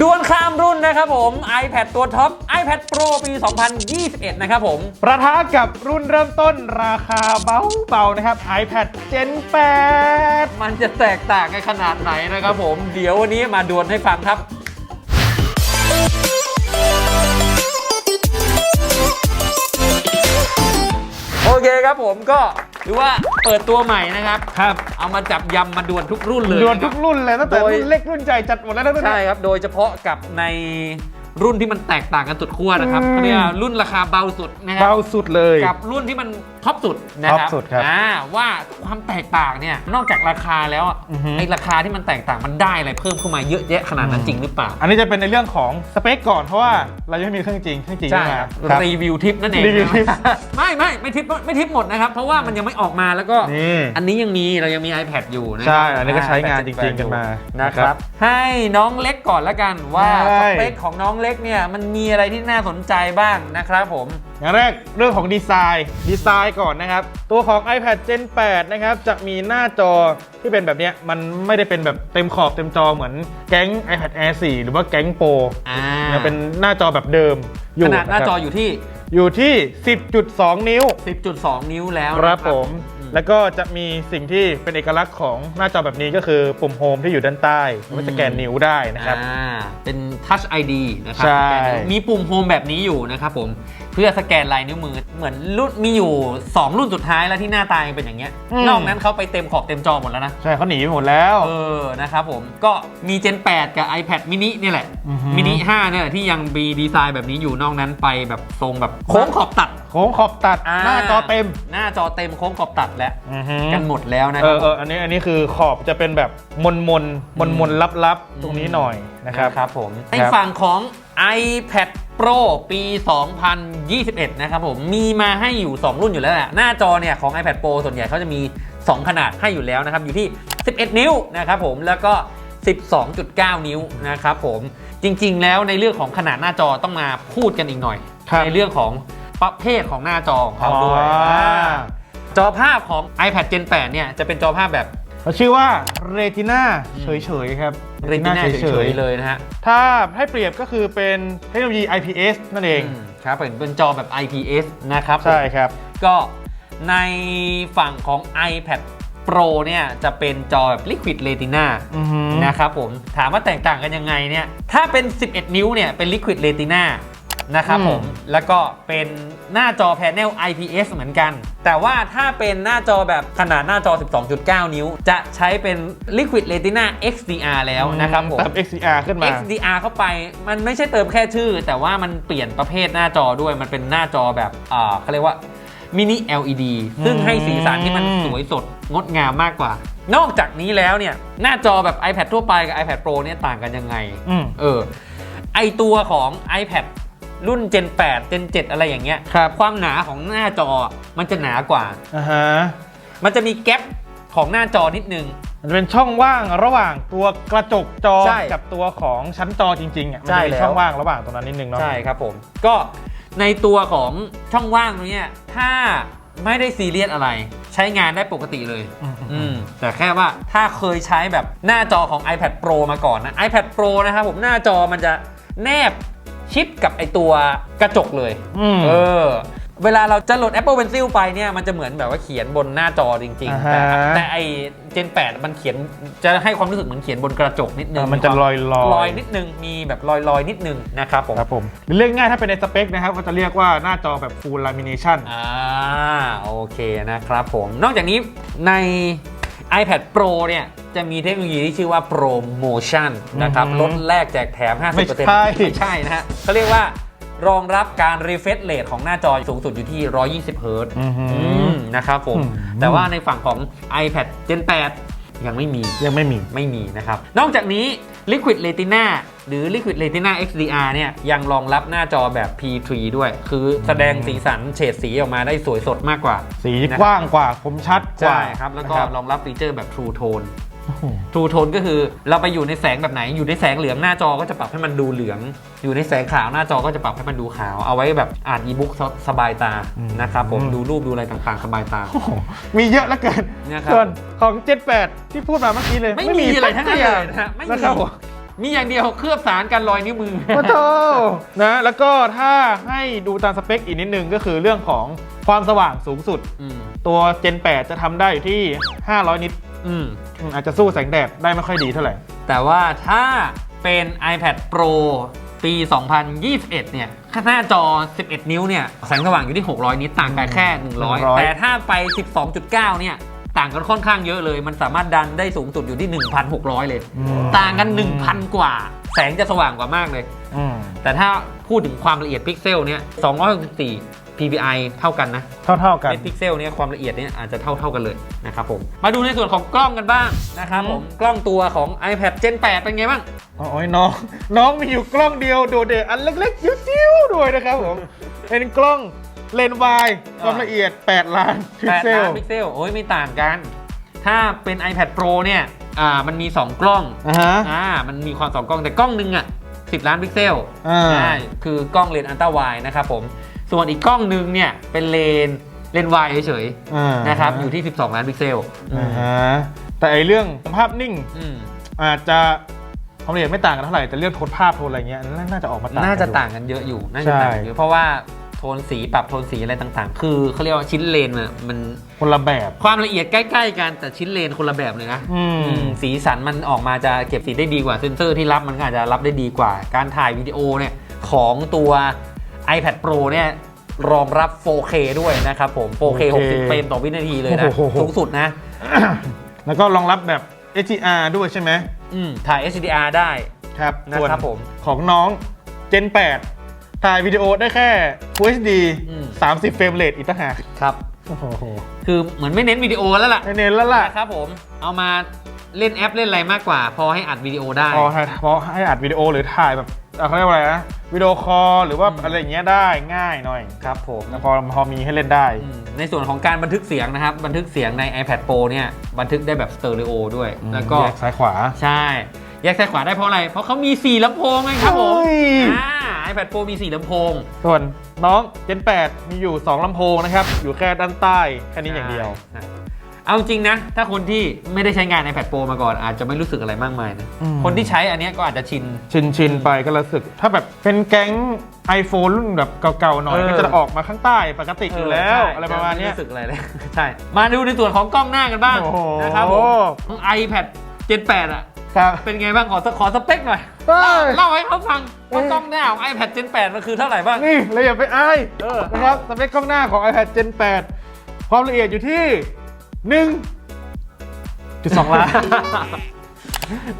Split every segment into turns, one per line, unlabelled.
ดวลข้ามรุ่นนะครับผม iPad ตัวท็อป iPad Pro ปี 2021 นะครับผม
ประทะกับรุ่นเริ่มต้นราคาเบาๆนะครับ iPad Gen 8
มันจะแตกต่างกันขนาดไหนนะครับผม เดี๋ยววันนี้มาดวลให้ฟังครับโอเคครับผมก็ ถือว่าเปิดตัวใหม่นะครับ
ครับ
เอามาจับยำมาดวลทุกรุ่นเลย
ดวลทุกรุ่นเลยตั้งแต่
โดย
รุ่นเล็กรุ่นใหญ่จัดหมดแล้วนะรุ่น
ใช่
นี้
ครับ โดยเฉพาะกับในรุ่นที่มันแตกต่างกันสุดขั้วนะครับ
อืม
เขาเรียกว่ารุ่นราคาเบาสุดนะครั
เบาสุดเลย
กับรุ่นที่มัน ท็อปสุดนะครับ
ท็อปสุดครับ
อ่าว่าความแตกต่างเนี่ยนอกจากราคาแล้วอะ
อือฮึ
ไอราคาที่มันแตกต่างมันได้อะไรเพิ่มเข้ามาเยอะแยะขนาดนั้น
อืม
จริงหรือเปล่า
อันนี้จะเป็นในเรื่องของสเปคก่อนเพราะว่าเรายังไม่มีเครื่องจริงเครื่องจริง
ใช่
ไม่
ค
มา
รับ
ครับ
รีวิวทิปนั่นเอง
รีวิวทิป
ไม่ไม่ไม่ทิปไม่ทิปหมดนะครับ เพราะว่ามันยังไม่ออกมาแล้วก็
นี่
อันนี้ยังมีเรายังมี iPad อยู่นะ
ใช่อันนี้ก็ใช้งานจริงๆกันมา
นะ
นะ
ค
ครั
รับ
บ
ให้น้องเล็กก่อนละกันว่า
ใช่
สเปคของน้องเล็กเนี่ยมันมีอะไรที่น่าสนใจบ้างนะครับผม
อย่างแรกเรื่องของดีไซน์ดีไซน์ก่อนนะครับ ตัวของ iPad Gen 8 นะครับ จะมีหน้าจอที่เป็นแบบเนี้ยมันไม่ได้เป็นแบบเต็มขอบเต็มจอเหมือนแก๊ง iPad Air 4 หรือว่าแก๊ง Pro
อ่า
ยังเป็นหน้าจอแบบเดิมอยู่
ขนาดหน้าจอ
นะครับ
อยู่ที่
อยู่ที่ 10.2 นิ้ว
10.2 นิ้วแล้ว
ครับ
นะ
ผม
อืม
แล้วก็จะมีสิ่งที่เป็นเอกลักษณ์ของหน้าจอแบบนี้ก็คือปุ่มโฮมที่อยู่ด้านใต้มันสแกนนิ้วได้นะครับ
อ่าเป็น Touch ID นะครั
ใช่
สแกนนิ้วมีปุ่มโฮมแบบนี้อยู่นะครับผม เพื่อสแกนลายนิ้วมือเหมือนรุ่นมีอยู่ 2 รุ่นสุดท้ายแล้วที่หน้าตายังเป็นอย่างเงี้ยนอกนั้นเขาไปเต็มขอบเต็มจอหมดแล้วนะ
ใช่เขาหนีไปหมดแล้ว
เออ นะครับผม ก็มี Gen 8 กับ iPad mini นี่แหละ
อือฮึ
mini 5เนี่ยแหละที่ยังมีดีไซน์แบบนี้อยู่นอกนั้นไปแบบทรงแบบโค้งขอบตัด
โค้งขอบตัด
อ่
หน้าจอเต็ม
หน้าจอเต็มโค้งขอบตัดแล้ว
อือฮึ
กันหมดแล้วนะค
เอ
รั
อเอออันนี้อันนี้คือขอบจะเป็นแบบมนมนมนมนลับลับๆตรงนี้หน่อยนะครับ
ครับผม ใน
ครับ
ฝั่งของ iPad Pro ปี 2021 นะครับผม มีมาให้อยู่ 2 รุ่นอยู่แล้วแหละ หน้าจอเนี่ยของ iPad Pro ส่วนใหญ่เขาจะมี 2 ขนาดให้อยู่แล้วนะครับ อยู่ที่ 11 นิ้วนะครับผม แล้วก็ 12.9 นิ้วนะครับผม จริง ๆ แล้วในเรื่องของขนาดหน้าจอต้องมาพูดกันอีกหน่อย
ครับ
ในเรื่องของประเภทของหน้าจอของเขาด้วย
อ๋ออ่า
จอภาพของ iPad Gen 8 เนี่ยจะเป็นจอภาพแบบ
เขาชื่อว่า Retina เฉยๆครับ
Retina เฉยๆเลยนะฮะ
ถ้าให้เปรียบก็คือเป็นเทคโนโลยี IPS นั่นเอง
อืมครับเป็นเป็นจอแบบ IPS นะครับผม
ใช่ครับ
ก็ในฝั่งของ iPad Pro เนี่ยจะเป็นจอแบบ Liquid Retina
อือหือ
นะครับผม ถามว่าแตกต่างกันยังไงเนี่ย ถ้าเป็น 11 นิ้วเนี่ยเป็น Liquid Retina นะครับผม แล้วก็เป็นหน้าจอแพนเนล IPS เหมือนกัน แต่ว่าถ้าเป็นหน้าจอแบบขนาดหน้าจอ 12.9 นิ้ว จะใช้เป็น Liquid Retina XDR แล้วนะครับผม
เติม XDR ขึ้นมา
XDR เข้าไปมันไม่ใช่เติมแค่ชื่อ แต่ว่ามันเปลี่ยนประเภทหน้าจอด้วยมันเป็นหน้าจอแบบอ่าเขาเรียกว่ามินิ LED ซึ่งให้สีสันที่มันสวยสดงดงามมากกว่า นอกจากนี้แล้วเนี่ย หน้าจอแบบ iPad ทั่วไปกับ iPad Pro เนี่ยต่างกันยังไง
อืม
เออ ไอตัวของ iPad รุ่น Gen 8 Gen 7 อะไรอย่างเงี้ย
ครับ
ความหนาของหน้าจอมันจะหนากว่า
อ่าฮะ
มันจะมีแกลบของหน้าจอนิดนึง
มันจะเป็นช่องว่างระหว่างตัวกระจกจอ
ใช่
กับตัวของชั้นจอจริงๆอะมัน
ใช่
จะมี
แล้ว
ช่องว่างระหว่างตรงนั้นนิดนึงเนาะ
ใช่ครับผม ก็ในตัวของช่องว่างตรงเนี้ยถ้าไม่ได้ซีเรียสอะไร ใช้งานได้ปกติเลย
อืม
อืม แต่แค่ว่าถ้าเคยใช้แบบหน้าจอของ iPad Pro มาก่อนนะ iPad Pro นะครับผมหน้าจอมันจะแนบ ชิดกับไอตัวกระจกเลย
อืม
เออ เวลาเราจะโหลด Apple Pencil ไปเนี่ยมันจะเหมือนแบบว่าเขียนบนหน้าจอจริง
อ่า
ๆ
ฮะ
แต่แต่ไอ Gen 8มันเขียนจะให้ความรู้สึกเหมือนเขียนบนกระจกนิดนึ
เองอมันจะลอยลอย
ลอยนิดนึงมีแบบลอยลอยๆนิดนึงนะครับผม
ครับผมหรือเรียกง่ายถ้าเป็นในสเปคนะครับก็จะเรียกว่าหน้าจอแบบ full lamination
อ่าโอเคนะครับผม นอกจากนี้ใน iPad Pro เนี่ยจะมีเทคโนโลยีที่ชื่อว่า Promotion นะครับ
อือหือ
ลดแลกแจกแถม 50%
ไม่ใช่
ไม่ใช่นะฮะเขาเรียกว่ารองรับการ refresh rate ของหน้าจอสูงสุดอยู่ที่ 120 เฮิร์ตซ์
อือหือ
อืมนะครับผม
อืม
แต่ว่าในฝั่งของ iPad Gen 8 ยังไม่มี
ยังไม่มี
ไม่มีนะครับ นอกจากนี้ Liquid Retina หรือ Liquid Retina XDR เนี่ยยังรองรับหน้าจอแบบ P3 ด้วย คือแสดงสีสันเฉดสีออกมาได้สวยสดมากกว่า
สี
นะครับ
กว้างกว่าคมชัดกว่า
ใช่ครับ แล้วก็
นะ
รองรับฟีเจอร์แบบ True Tone
โอ้โห
True Tone ก็คือเราไปอยู่ในแสงแบบไหนอยู่ในแสงเหลืองหน้าจอก็จะปรับให้มันดูเหลือง อยู่ในแสงขาวหน้าจอก็จะปรับให้มันดูขาว เอาไว้แบบอ่านอีบุ๊กสบายตา
อืม
นะครับผม
อืม
ดูรูปดูอะไรต่างๆ สบายตา
โอ้โหมีเยอะเหลือเกิน
นะครับ
ส่วนของ 78 ที่พูดมาเมื่อกี้เลย
ไม่มีอะไรทั้งนั้นเลยนะฮะไม่มี
นะครับผ ม
มีอย่างเดียวเคลือบสารกันรอยนิ้วมือ
โอ้โหนะแล้วก็ถ้าให้ดูตามสเปคอีกนิดนึงก็คือเรื่องของความสว่างสูงสุด
อืม
ตัว Gen 8 จะทำได้อยู่ที่ 500 นิต
อืม
อืมอาจจะสู้แสงแดดได้ไม่ค่อยดีเท่าไหร่
แต่ว่าถ้าเป็น iPad Pro ปี 2021 เนี่ยหน้าจอ 11 นิ้วเนี่ย แสงสว่างอยู่ที่ 600 นิตต่างกันแค่ 100
100
แต่ถ้าไป 12.9 เนี่ย ต่างกันค่อนข้างเยอะเลย มันสามารถดันได้สูงสุดอยู่ที่ 1,600 เลย
อืม
ต่างกัน 1,000 กว่า แสงจะสว่างกว่ามากเลย
อืม
แต่ถ้าพูดถึงความละเอียดพิกเซลเนี่ย264 ppi เท่ากันนะ
เท่าๆกัน
เม็ดพิกเซลเนี่ยความละเอียดเนี่ยอาจจะเท่าเท่ากันเลยนะครับผม มาดูในส่วนของกล้องกันบ้างนะครับผม กล้องตัวของ iPad Gen 8 เป็นไงบ้าง
โอ้ยน้อง น้องมีอยู่กล้องเดียวโดดเด่นอันเล็กๆจิ้วๆด้วยนะครับผม เป็นกล้อง เลนส์วายความละเอียด 8 ล้านพิกเซ
8
ล
ล้านพิกเซลโอ้ยไม่ต่างกัน ถ้าเป็น iPad Pro เนี่ยอ่ามันมี 2 กล้อง
อ่าฮะ
อ่ามันมีความ2กล้องแต่กล้องหนึงอะ10 ล้านพิกเซล
อ่า
ใช่คือกล้องเลนส์อัลตร้าไวนะครับผม ส่วนอีกกล้องหนึงเนี่ยเป็นเลนส์เลนส์วายเฉย
อ่า
ๆนะครับอยู่ที่ 12 ล้านพิกเซล
อ่าฮะแต่ไอเรื่องภาพนิ่ง
อืม
อาจจะความละเอียดไม่ต่างกันเท่าไหร่แต่เรื่องโทนภาพโทนอะไรเงี้ยน่าน่าจะออกมาต่าง
น่าจะ
อยู่
ต่างกันเยอะอยู่น่าจะต่างกันเยอะเพราะว่า โทนสีปรับโทนสีอะไรต่างๆ คือเขาเรียกว่าชิ้นเลนอะมัน
คนละแบบ
ความละเอียดใกล้ๆกันแต่ชิ้นเลนคนละแบบเลยนะ
อืม
อืมสีสันมันออกมาจะเก็บสีได้ดีกว่าเซนเซอร์ที่รับมันก็อาจจะรับได้ดีกว่า การถ่ายวิดีโอเนี่ยของตัว iPad Pro เนี่ยรองรับ 4K ด้วยนะครับผม 4K 60 เฟรมต่อวินาทีเลยนะ
โอ้โห
สูงสุดนะ
แล้วก็รองรับแบบ HDR ด้วยใช่ไหม
อืมถ่าย HDR ได้
ครับ
นะครับ
ส่วน
ผม
ของน้อง Gen 8 ถ่ายวิดีโอได้แค่ Full HD
อืม
30 เฟรมเรทอีกต่างหาก
ครับ
โอ้โห
คือเหมือนไม่เน้นวิดีโอแล้วล่ะ
ไม่เน้นแล้วล่ะ
นะครับผมเอามาเล่นแอปเล่นอะไรมากกว่า พอให้อัดวิดีโอได้
พอให้พอให้อัดวิดีโอหรือถ่ายแบบเอ่อเขาเรียกว่าอะไรนะ วิดีโอคอลหรือว่า
อืม
อะไรอย่างเงี้ยได้ง่ายหน่อย
ครับผม
แล้วพอพอมีให้เล่นได้
อืมในส่วนของการบันทึกเสียงนะครับ บันทึกเสียงใน iPad Pro เนี่ยบันทึกได้แบบสเตอริโอด้วย แล้วก็
แยกซ้ายขวา
ใช่ แยกซ้ายขวาได้เพราะอะไร เพราะเขามี4ลำโพงไงครับผม
เฮ้ย
อ่า iPad Pro มี4ลำโพง
ส่วนน้อง Gen 8มีอยู่ 2ลำโพงนะครับ อยู่แค่ด้านใต้ แค่นี้อย่างเดียว
ใช่เอาจริงนะ ถ้าคนที่ไม่ได้ใช้งาน iPad Pro มาก่อนอาจจะไม่รู้สึกอะไรมากมายนะ
อืม
คนที่ใช้อันเนี้ยก็อาจจะชิน
ชินชินไปก็รู้สึก ถ้าแบบเป็นแก๊ง iPhone รุ่นแบบเก่าๆหน่อย
เออ
ก็จะออกมาข้างใต้ปกติอยู่แล้ว
ใช่
อะไรประมาณเนี้ย
จรู้สึกอะไรเลย ใช่ มาดูในส่วนของกล้องหน้ากันบ้าง
โอ้โห
นะครับผมของ iPad Gen 8 อะ
ครับ
เป็นไงบ้างขอสขอสเปคหน่อย
เฮ้ย
เล่าให้เขาฟังว่า
เอ้ย
กล้องหน้าของ iPad Gen 8 มันคือเท่าไหร่บ้าง
นี่เราอย่าไปอาย
เออ
นะครับสเปคกล้องหน้าของ iPad Gen 8 ความละเอียดอยู่ที่1.2ล้าน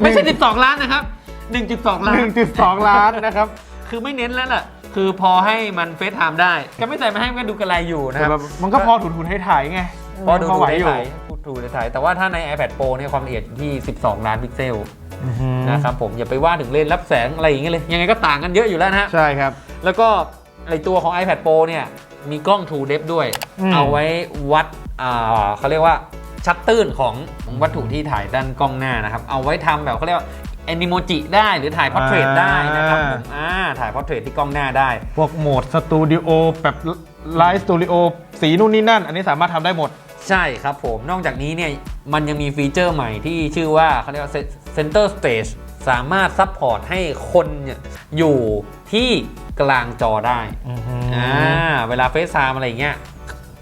ไม่ใช่ 12 ล้านนะครับ 1.2 ล้าน
1.2 ล้านนะครับ
คือไม่เน้นแล้วล่ะ คือพอให้มันเฟซไทม์ได้ก็ไม่ใส่มาให้มันก็ดูกระไรอยู่นะค
แต่
รับ
แบบมันก็พอถุนๆให้ถ่ายไง
พอดู
พอไหวอยู่
ถ่ายพูดถูกเลยถ่ายแต่ว่าถ้าใน iPad Pro เนี่ยความละเอียดอยู่ที่ 12 ล้านพิกเซล
อือหือ
นะครับผมอย่าไปว่าถึงเลนส์รับแสงอะไรอย่างเงี้ยเลยยังไงก็ต่างกันเยอะอยู่แล้วนะฮะ
ใช่ครับ
แล้วก็ไอตัวของ iPad Pro เนี่ยมีกล้อง True Depth ด้วย
อืม
เอาไว้วัดอ่าเขาเรียกว่าชัดตื้นของวัตถุที่ถ่ายด้านกล้องหน้านะครับ เอาไว้ทำแบบเขาเรียกว่าแอนิโมจิได้หรือถ่ายพอร์เทรตได้นะครับผมอ่าถ่ายพอร์เทรตที่กล้องหน้าได้
พวกโหมดสตูดิโอแบบ ไลฟ์สตูดิโอสีนู่นนี่นั่น อันนี้สามารถทำได้หมด
ใช่ครับผม นอกจากนี้เนี่ย มันยังมีฟีเจอร์ใหม่ที่ชื่อว่าเขาเรียกว่า Center Stage สามารถซัพพอร์ตให้คนเนี่ยอยู่ที่กลางจอได้อ่าเวลาเฟซไทม์อะไรอย่างเงี้ย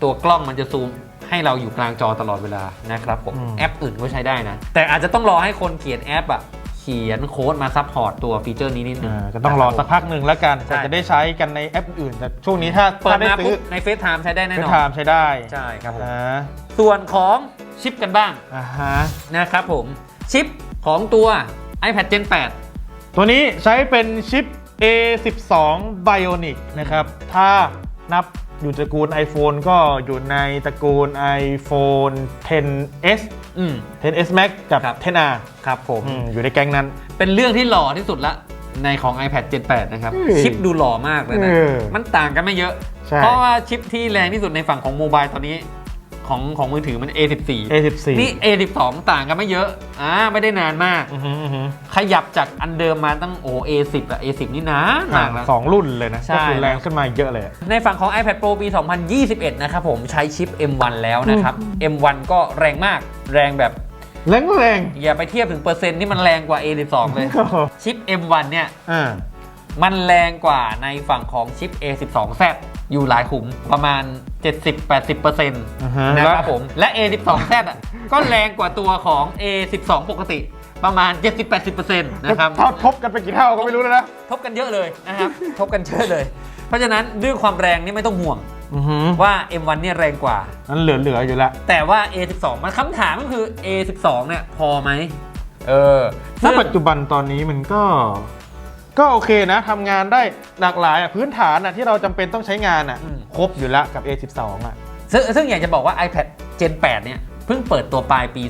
ตัวกล้องมันจะซูมให้เราอยู่กลางจอตลอดเวลานะครับผม
อืม
แอปอื่นก็ใช้ได้นะ แต่อาจจะต้องรอให้คนเขียนแอปอะ เขียนโค้ดมาซัพพอร์ตตัวฟีเจอร์นี้นิดนึง
อ่าก็ต้องรอสักพักหนึ่งแล้วกัน
ใช่
แต่จะได้ใช้กันในแอปอื่น แต่ช่วงนี้ถ้า
เปิด
ถ้าได้
มา
ซื้
ปุ๊
อบ
ในเฟซไทม์ใช้ได้แน่
เป็น
นอ
ไท
น
ม์ใช้ได้
ใช่ครับผม
อ่า
ส่วนของชิปกันบ้าง
อ่าฮะ
นะครับผม ชิปของตัว iPad Gen 8
ตัวนี้ใช้เป็นชิป A12 Bionic นะครับ ถ้า นับอยู่ตระกูล iPhone ก็อยู่ในตระกูล iPhone 10s
อืม
10s Max กับ
ครับ
10R
ครับผม
อืมอยู่ในแก๊งนั้น
เป็นเรื่องที่หล่อที่สุดละในของ iPad Gen 8นะครับ
เฮ้ย
ชิปดูหล่อมากเลยนะ
เออ
มันต่างกันไม่เยอะ
ใช่
เพราะว่าชิปที่แรงที่สุดในฝั่งของโมบายตอนนี้ ของของมือถือมัน A14
A14
นี่ A12 ต่างกันไม่เยอะอ่าไม่ได้นานมาก
อือหืออือหือ
ขยับจากอันเดิมมาตั้งโอ A10 อะ A10 นี่นานมากแล้ว
สองรุ่นเลยนะ
ใช่
ก็คือแรงขึ้นมาเยอะเลย
ในฝั่งของ iPad Pro ปี 2021 นะครับผมใช้ชิป M1 แล้วนะครับ M1 ก็แรงมากแรงแบบ
แรงแรง
อย่าไปเทียบถึงเปอร์เซ็นต์ที่มันแรงกว่า A12 เลย
โอ้โห
ชิป M1 เนี่ย
อ่า
มันแรงกว่าในฝั่งของชิป A12Z อยู่หลายขุมประมาณ 70-80%น
อ่าฮะะแล้ว
ครับผม และ A12Z อะก็แรงกว่าตัวของ A12 ปกติประมาณ 70-80%นะครับ
เท่าทบกันไปกี่เท่าก็ไม่รู้แล้วนะ
ทบกันเยอะเลยนะครับ ทบกันเยอะเลย เพราะฉะนั้นเรื่องความแรงนี่ไม่ต้องห่วง
อือหือ
ว่า M1 เนี่ยแรงกว่า
นั้นเหลือเหลือๆอยู่ละ
แต่ว่า A12 มันคำถามก็คือ A12 เนี่ยพอไหมเออ
ถ้า
ซึ่ง
ปัจจุบันตอนนี้มันก็ ก็โอเคนะทำงานได้หลากหลายอะพื้นฐานอะที่เราจำเป็นต้องใช้งานอะ
อืม
ครบอยู่แล้วกับ A12 อะ
ซึ่งซึ่งอยากจะบอกว่า iPad Gen 8 เนี่ย เพิ่งเปิดตัวปลายปี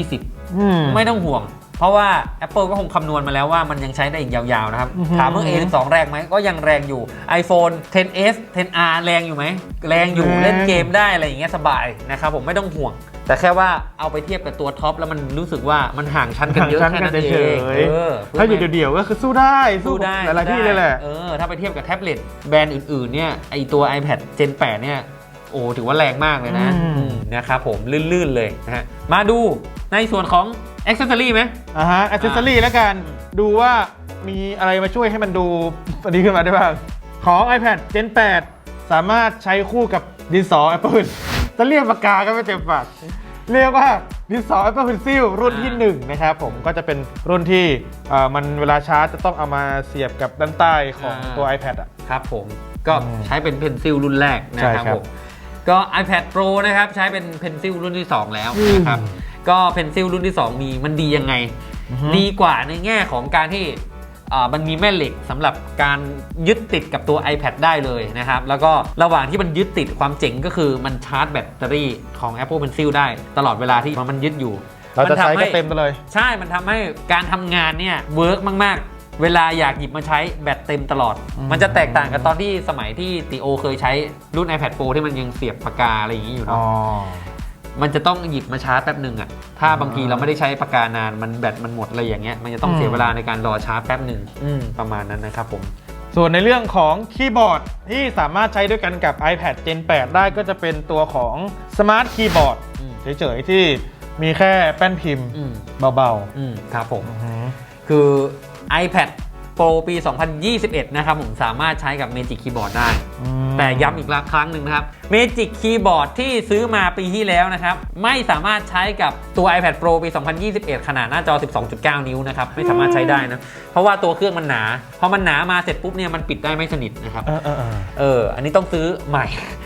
2020
อืม
ไม่ต้องห่วง เพราะว่า Apple ก็คงคำนวณมาแล้วว่ามันยังใช้ได้อีกยาวๆนะครับ
อือฮึ
ถามว่า A12 แรงไหมก็ยังแรงอยู่ iPhone 10s 10r แรงอยู่ไหม แรงอยู่
แรง
เล่นเกมได้อะไรอย่างเงี้ยสบายนะครับผมไม่ต้องห่วง แต่แค่ว่าเอาไปเทียบกับตัวท็อปแล้วมันรู้สึกว่ามันห่างชั้นกันเยอะ
ห่าง
แค่
ชั้นกั
นั้นน
เฉ
เอยง
ๆ
เออ
ถ้าอยู่เดี่ยวๆก็คือสู้ได้
สู้ได้
หลายๆที่
สู้
เล
ได้
ยแหละ
เออถ้าไปเทียบกับแท็บเล็ตแบรนด์อื่นๆเนี่ยไอตัว iPad Gen 8 เนี่ยโอ้ถือว่าแรงมากเลยนะ
อืม
อืมนะครับผมลื่นๆเลยนะฮะมาดูในส่วนของ Accessory ไหม
อ่าฮะอ c เซสซอรี่แล้วกันดูว่ามีอะไรมาช่วยให้มันดูดีขึ้นมาได้บ้าง ของ iPad Gen 8 สามารถใช้คู่กับดินสอ Apple จะเรียกปากกาก็ไม่เต็มปากเรียกว่าดินสอ Apple Pencil รุ่นที่1นะครับผมก็จะเป็นรุ่นที่เอ่อมันเวลาชาร์จจะต้องเอามาเสียบกับด้านใต้ของ
อ่า
ตัว iPad อะ
ครับผมก็
อืม
ใช้เป็นเพนซิลรุ่นแรกนะ
ใช่
ครับ
ครับ
ผมก็ iPad Pro นะครับใช้เป็นเพนซิลรุ่นที่ 2 แล้ว
อืม
นะครับก็เพนซิลรุ่นที่ 2 มีมันดียังไง
อือฮึ
ดีกว่าในแง่ของการที่อ่า มันมีแม่เหล็กสำหรับการยึดติดกับตัว iPad ได้เลยนะครับ แล้วก็ระหว่างที่มันยึดติดความเจ๋งก็คือมันชาร์จแบตเตอรี่ของ Apple Pencil ได้ตลอดเวลาที่มันยึดอยู่
เราจะ
มันทำ
ใช้
ให้
ก็เต็มไปเลย
ใช่ มันทำให้การทำงานเนี่ยเวิร์กมาก ๆ เวลาอยากหยิบมาใช้แบตเต็มตลอด
อืม
มันจะแตกต่างกับตอนที่สมัยที่ติโอเคยใช้รุ่น iPad Pro ที่มันยังเสียบปากกาอะไรอย่างนี้อยู่
อ๋อ
เนาะ มันจะต้องหยิบมาชาร์จแป๊บหนึ่งอะถ้าบางทีเราไม่ได้ใช้ปากกานาน มันแบตมันหมดอะไรอย่างเงี้ย มันจะต้องเสียเวลาในการรอชาร์จแป๊บหนึ่งอืม ประมาณนั้นนะครับผม
ส่วนในเรื่องของคีย์บอร์ดที่สามารถใช้ด้วยกันกับ iPad Gen 8 ได้ก็จะเป็นตัวของ Smart Keyboard
อืม
เฉยๆ ที่มีแค่แป้นพิมพ์
อืม
เบา
อืมครับผม
ๆอือฮึ
คือ iPad Pro ปี 2021 นะครับผมสามารถใช้กับ Magic Keyboard ได้
อืม
แต่ย้ำอีกครั้งหนึ่งนะครับ Magic Keyboard ที่ซื้อมาปีที่แล้วนะครับ ไม่สามารถใช้กับตัว iPad Pro ปี 2021 ขนาดหน้าจอ 12.9 นิ้วนะครับ ไม่สามารถใช้ได้นะ เพราะว่าตัวเครื่องมันหนา พอมันหนามาเสร็จปุ๊บเนี่ยมันปิดได้ไม่สนิทนะครับ
เออเออเออ
เอออันนี้ต้องซื้อใหม่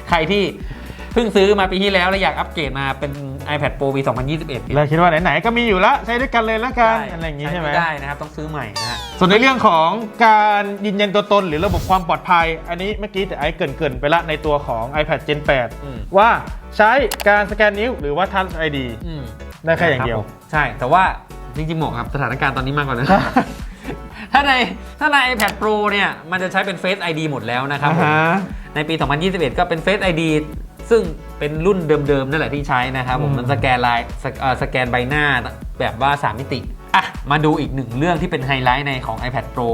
ใครที่เพิ่งซื้อมาปีที่แล้วแล้วอยากอัปเกรดมาเป็น iPad Pro ปี 2021เนี่ย
แล้วคิดว่าไหนๆก็มีอยู่แล้วใช้ด้วยกันเลยแล้วกันอะไรอย่างงี้ใช่ไหม
ได้นะครับต้องซื้อใหม่นะฮะ
ส่วนในเรื่องของการยืนยันตัวตนหรือระบบความปลอดภัย อันนี้เมื่อกี้แต่ไอ้เกรินๆไปละในตัวของ iPad Gen
อืม
8ว่าใช้การสแกนนิ้วหรือว่า Touch ID
อืม
ได้แค่อย่างเดียว
ครับผมใช่แต่ว่าจริงๆเหมาะกับสถานการณ์ตอนนี้มากกว่านะถ้าในถ้าใน iPad Pro เนี่ย มันจะใช้เป็น Face ID หมดแล้วนะครับผม
อ่าฮะ
ในปี 2021 ก็เป็น Face ID ซึ่งเป็นรุ่นเดิมๆนั่นแหละที่ใช้นะครับผม
อืม
มันสแกนลายสเอ่อสแกนใบหน้าแบบว่า 3 มิติอะมาดูอีกหนึ่งเรื่องที่เป็นไฮไลท์ในของ iPad Pro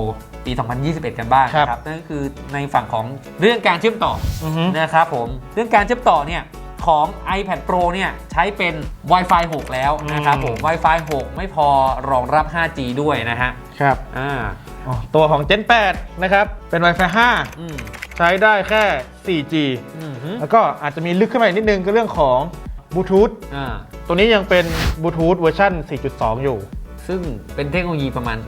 ปี 2021 กันบ้างนะครับ นั่นก็คือในฝั่งของเรื่องการเชื่อมต่อ
อือฮึ
นะครับผมเรื่องการเชื่อมต่อเนี่ยของ iPad Pro เนี่ยใช้เป็น Wi-Fi 6 แล้วนะครับผม Wi-Fi 6 ไม่พอรองรับ 5G ด้วยนะฮะ
ครับ
อ่า
อ๋อตัวของ Gen 8 นะครับ เป็น Wi-Fi
อืม
5 ใช้ได้แค่ 4G
อืมฮึ
แล้วก็อาจจะมีลึกขึ้นมาอีกนิดนึงก็เรื่องของบลูทูธ
อ่า
ตัวนี้ยังเป็นบลูทูธเวอร์ชัน4.2 อยู่
ซึ่งเป็นเทคโนโลยีประมาณ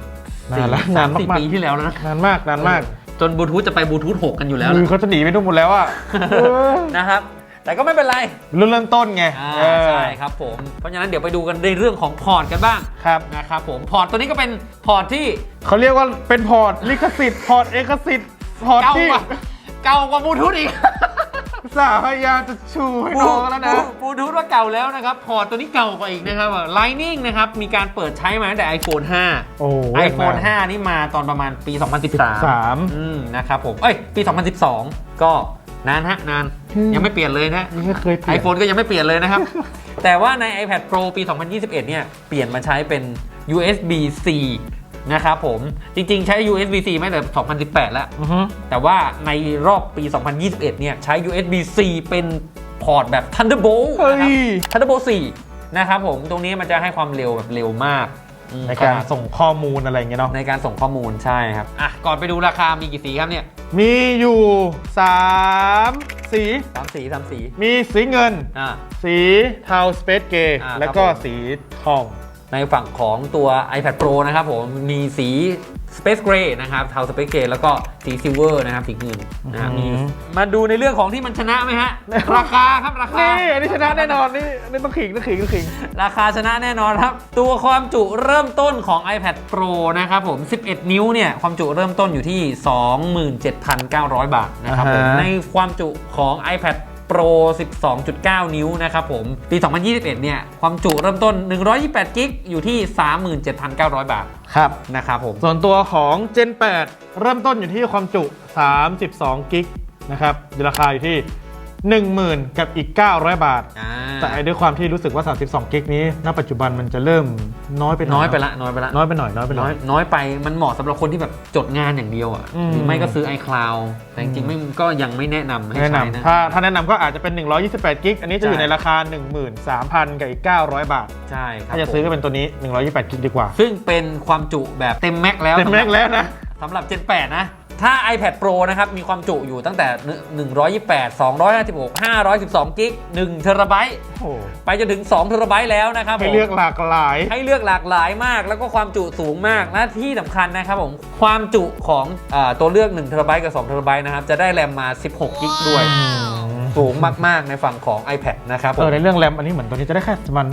นานละ
สี่สามสี่
นานมากๆ
ปีที่แล้วแล้วนะ
นานมากนานมาก
จนบลูทูธจะไปบลูทูธ6กันอยู่แล้ว
มือ
นะ
เขาจะหนีไปทุกหมดแล้วอะเออ
นะครับ แต่ก็ไม่เป็นไร
รุ่นเริ่มต้นไง
อ่า
เออ
ใช่ครับผมเพราะฉะนั้นเดี๋ยวไปดูกันในเรื่องของพอร์ตกันบ้าง
ครับ
นะครับผมพอร์ตตัวนี้ก็เป็นพอร์ตที่
เขาเรียกว่าเป็นพอร์ตลิขสิทธิ์พอร์ตเอกสิทธิ์พอร์ต
เก่า
ที่
กว่า เก่ากว่าบลูทูธอีก
สาพยายามจะชูให้ดูแล้วนะ
บลูทูธว่าเก่าแล้วนะครับพอร์ตตัวนี้เก่ากว่าอีกนะครับ Lightning นะครับ มีการเปิดใช้มาตั้งแต่ iPhone 5
โอ้
iPhone 5 นี่มาตอนประมาณปี 2013
3
อืมนะครับผม เอ้ย ปี 2012 ก็นานฮะ นาน
อืม
ยังไม่เปลี่ยนเลยนะ
นี่ก็เคยเปลี่ยน
iPhone ก็ยังไม่เปลี่ยนเลยนะครับ แต่ว่าใน iPad Pro ปี 2021 เนี่ย เปลี่ยนมาใช้เป็น USB-C นะครับผมจริงๆ ใช้ USB-C มาตั้งแต่ 2018 แล้ว
อือฮึ
แต่ว่าในรอบปี 2021 เนี่ย ใช้ USB-C เป็นพอร์ตแบบ Thunderbolt
เฮ้ย
นะครับ Thunderbolt 4 นะครับผมตรงนี้มันจะให้ความเร็วแบบเร็วมากอืม
ในการ
ขด
ส่งข้อมูลอะไรอย่างเงี้ยเนาะ
ในการส่งข้อมูลใช่ครับอะก่อนไปดูราคามีกี่สีครับเนี่ย
มีอยู่ 3 สี
สามสีสามสี
มีสีเงิน
อ่า
สีเทาสเปซเกย์
อ่า
แล้วก็
ครับผม
สีทอง
ในฝั่งของตัว iPad Pro นะครับผมมีสี Space Gray นะครับเทา Space Gray แล้วก็สี Silver นะครับสีเงินนะฮะ
อืม
มีมาดูในเรื่องของที่มันชนะไหมฮะ ราคาครับราคา
นี่อันนี้ชนะแน่นอนนี่อันนี่ต้องขิงต้องขิงต้องขิง
ราคาชนะแน่นอนครับ ตัวความจุเริ่มต้นของ iPad Pro นะครับผม 11 นิ้วเนี่ย ความจุเริ่มต้นอยู่ที่ 27,900 บาทนะครับผม
อ่าฮะ
ในความจุของ iPad Pro 12.9 นิ้วนะครับผม ปี 2021 เนี่ย ความจุเริ่มต้น 128 กิกอยู่ที่ 37,900 บาท
ครับ
นะครับผม
ส่วนตัวของ Gen 8 เริ่มต้นอยู่ที่ความจุ 32 กิกนะครับราคาอยู่ที่ 10,000 กับอีก 900 บาท
อ่า
แต่ด้วยความที่รู้สึกว่า 32 กิกนี้ ณ ปัจจุบันมันจะเริ่มน้อยไปหน่อย
น้อยไปละน้อยไปละ
น้อยไปหน่อย น้อยไปหน่
น้
อ
อย ยน้อยไปมันเหมาะสำหรับคนที่แบบจดงานอย่างเดียวอะ
อืม
หรือไม่ก็ซื้อ iCloud แต่จริงๆไม่ก็ยังไม่แนะนำให้
แนะ
ใช้นะ
นำถ้าถ้าแนะนำก็อาจจะเป็น 128 กิก อันนี้จะอยู่
ใช่
ในราคา 13,000 กับอีก 900 บาท
ใช่ครับ
ถ้าจะซื้อ
ผม
ก็เป็นตัวนี้ 128 กิกดีกว่า
ซึ่งเป็นความจุแบบเต็มแม็กแล้ว
เต็มแม็กแล้วนะ
สำหรับ Gen 8 นะ ถ้า iPad Pro นะครับ มีความจุอยู่ตั้งแต่ 128 256 512กิก1เทราไบต์
โอ้โห
ไปจนถึง2เทราไบต์แล้วนะครับผม
ให้เลือกหลากหลาย
ให้เลือกหลากหลายมาก แล้วก็ความจุสูงมาก และที่สำคัญนะครับผม ความจุของอาตัวเลือก1เทราไบต์กับ2เทราไบต์นะครับ จะได้แรมมา 16กิกด้วย สูงมาก ๆ ในฝั่งของ iPad นะครับผ
เอ
ม
อในเรื่องแรมอันนี้เหมือนตัวนี้จะได้แค่ประมัน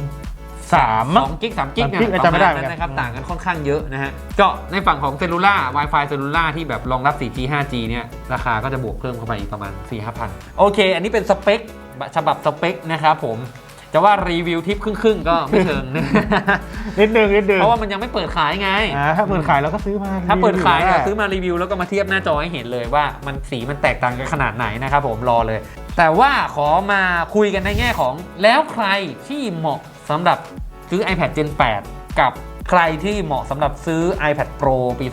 สาม
สองกิกสามกิก
สาม
นะ
กิก
ประ
จำไม่ได้
มาณ
เหมือนกัน
นั้นนะครับต่างกันค่อนข้างเยอะนะฮะก็ในฝั่งของเซลลูล่า Wi-Fi เซลลูล่าที่แบบรองรับ 4G 5G เนี่ยราคาก็จะบวกเพิ่มเข้าไปอีกประมาณ 4 5พันโอเค อันนี้เป็นสเปคฉบับสเปคนะครับผมจะว่ารีวิวทิปครึ่งๆ ก็ไม่เชิงนะ
นิดนึงนิดนึง
เพราะว่ามันยังไม่เปิดขายไง
อ่าถ้าเปิดขายเราก็ซื้อมา
ถ้าเปิดขาย
รีวิว
เนี่ย
ได้
ซื้อมารีวิวแล้วก็มาเทียบหน้าจอให้เห็นเลยว่ามันสีมันแตกต่างกันขนาดไหนนะครับผมรอเลย แต่ว่าขอมาคุยกันในแง่ของแล้วใครที่เหมาะ สำหรับซื้อ iPad Gen 8 กับใครที่เหมาะสำหรับซื้อ iPad Pro ปี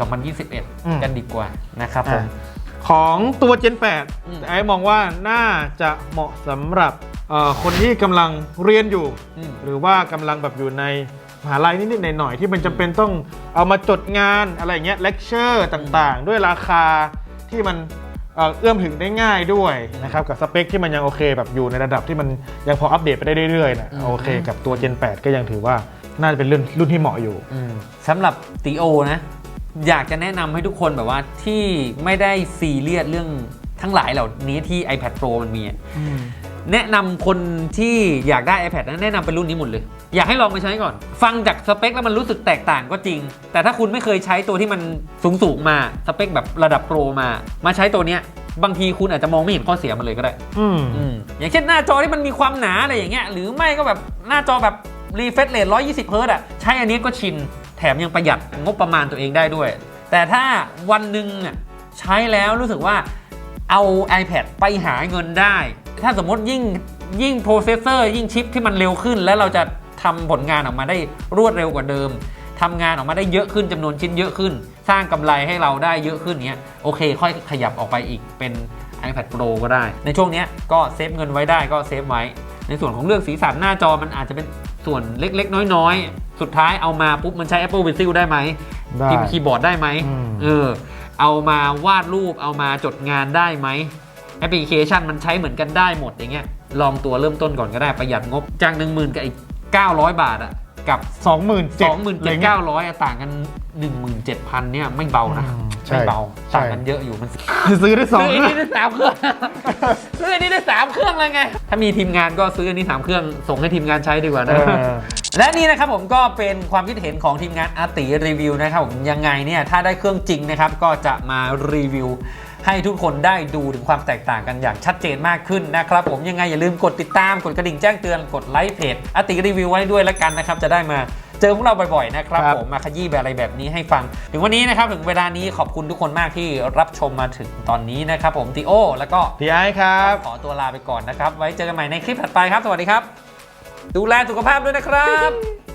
2021 กันดีกว่านะครับผม
อ่าของตัว Gen
อืม
8ไอ้มองว่าน่าจะเหมาะสำหรับเอ่อคนที่กำลังเรียนอยู่
อืม
หรือว่ากำลังแบบอยู่ในมหาลัยนิดๆหน่อยๆที่มันจำเป็นต้องเอามาจดงานอะไรอย่างเงี้ยเลคเชอร์ต่างๆ ด้วยราคาที่มัน เอ่อเอื้อมถึงได้ง่ายด้วยนะครับกับสเปคที่มันยังโอเคแบบอยู่ในระดับที่มันยังพออัปเดตไปได้เรื่อยๆนะ
อืม
โอเค กับตัว Gen 8 ก็ยังถือว่าน่าจะเป็นรุ่นรุ่นที่เหมาะอยู่
อืมสำหรับตีโอนะ อยากจะแนะนำให้ทุกคนแบบว่าที่ไม่ได้ซีเรียสเรื่องทั้งหลายเหล่านี้ที่ iPad Pro มันมีอะ แนะนำคนที่อยากได้ iPad นะแนะนำเป็นรุ่นนี้หมดเลย อยากให้ลองไปใช้ก่อน ฟังจากสเปคแล้วมันรู้สึกแตกต่างก็จริง แต่ถ้าคุณไม่เคยใช้ตัวที่มันสูงสูงๆมาสเปคแบบระดับโปรมา มาใช้ตัวเนี้ยบางทีคุณอาจจะมองไม่เห็นข้อเสียมันเลยก็ได้
อืม
อืมอย่างเช่นหน้าจอที่มันมีความหนาอะไรอย่างเงี้ยหรือไม่ก็แบบหน้าจอแบบรีเฟรชเรท120เฮิร์ตซ์อะใช้อันนี้ก็ชิน แถมยังประหยัดงบประมาณตัวเองได้ด้วย แต่ถ้าวันหนึ่งอะใช้แล้วรู้สึกว่าเอา iPad ไปหาเงินได้ ถ้าสมมติยิ่งยิ่งโปรเซสเซอร์ยิ่งชิปที่มันเร็วขึ้น แล้วเราจะทำผลงานออกมาได้รวดเร็วกว่าเดิมทำงานออกมาได้เยอะขึ้นจำนวนชิ้นเยอะขึ้น สร้างกำไรให้เราได้เยอะขึ้นเนี้ยโอเค ค่อยขยับออกไปอีกเป็น iPad Pro ก็ได้ ในช่วงเนี้ยก็เซฟเงินไว้ได้ก็เซฟไว้ ในส่วนของเรื่องสีสันหน้าจอมันอาจจะเป็นส่วนเล็ก ๆ น้อยๆ สุดท้ายเอามาปุ๊บมันใช้ Apple Pencil ได้ไหม
ได้
พิมพ์คีย์บอร์ดได้ไหม
อืม
เออเอามาวาดรูปเอามาจดงานได้ไหม แอปพลิเคชันมันใช้เหมือนกันได้หมดอย่างเงี้ยลองตัวเริ่มต้นก่อนก็ได้ประหยัดงบจาก 1 0,000 กับอีก 900 บาทอะกับ
สองหมื่นเจ็ด
27,900อะต่างกัน 17,000เนี่ยไม่เบานะ
อืมใช่
ไม่เบา
ใช่
ต่างกันเยอะอยู่มัน
ซื้อได้สอง
ซื้ออันนี้ได้สามเครื่อง ซื้ออันนี้ได้สามเครื่องเลยไง ถ้ามีทีมงานก็ซื้ออันนี้สามเครื่อง ส่งให้ทีมงานใช้ดีกว่า
เอ
นะ
อ
และนี่นะครับผมก็เป็นความคิดเห็นของทีมงานอาร์ติรีวิวนะครับผมยังไงเนี่ยถ้าได้เครื่องจริงนะครับก็จะมารีวิว ให้ทุกคนได้ดูถึงความแตกต่างกันอย่างชัดเจนมากขึ้นนะครับผมยังไงอย่าลืมกดติดตามกดกระดิ่งแจ้งเตือนกดไลค์เพจอาร์ติรีวิวไว้ด้วยแล้วกันนะครับจะได้มาเจอพวกเราบ่อยๆนะครับ
ครับ
ผมมาขยี้แบบอะไรแบบนี้ให้ฟัง ถึงวันนี้นะครับถึงเวลานี้ขอบคุณทุกคนมากที่รับชมมาถึงตอนนี้นะครับผมติโอ แล้วก็
พี่ไอ้ครับ
ขอตัวลาไปก่อนนะครับ ไว้เจอกันใหม่ในคลิปถัดไปครับ สวัสดีครับ ดูแลสุขภาพด้วยนะครับ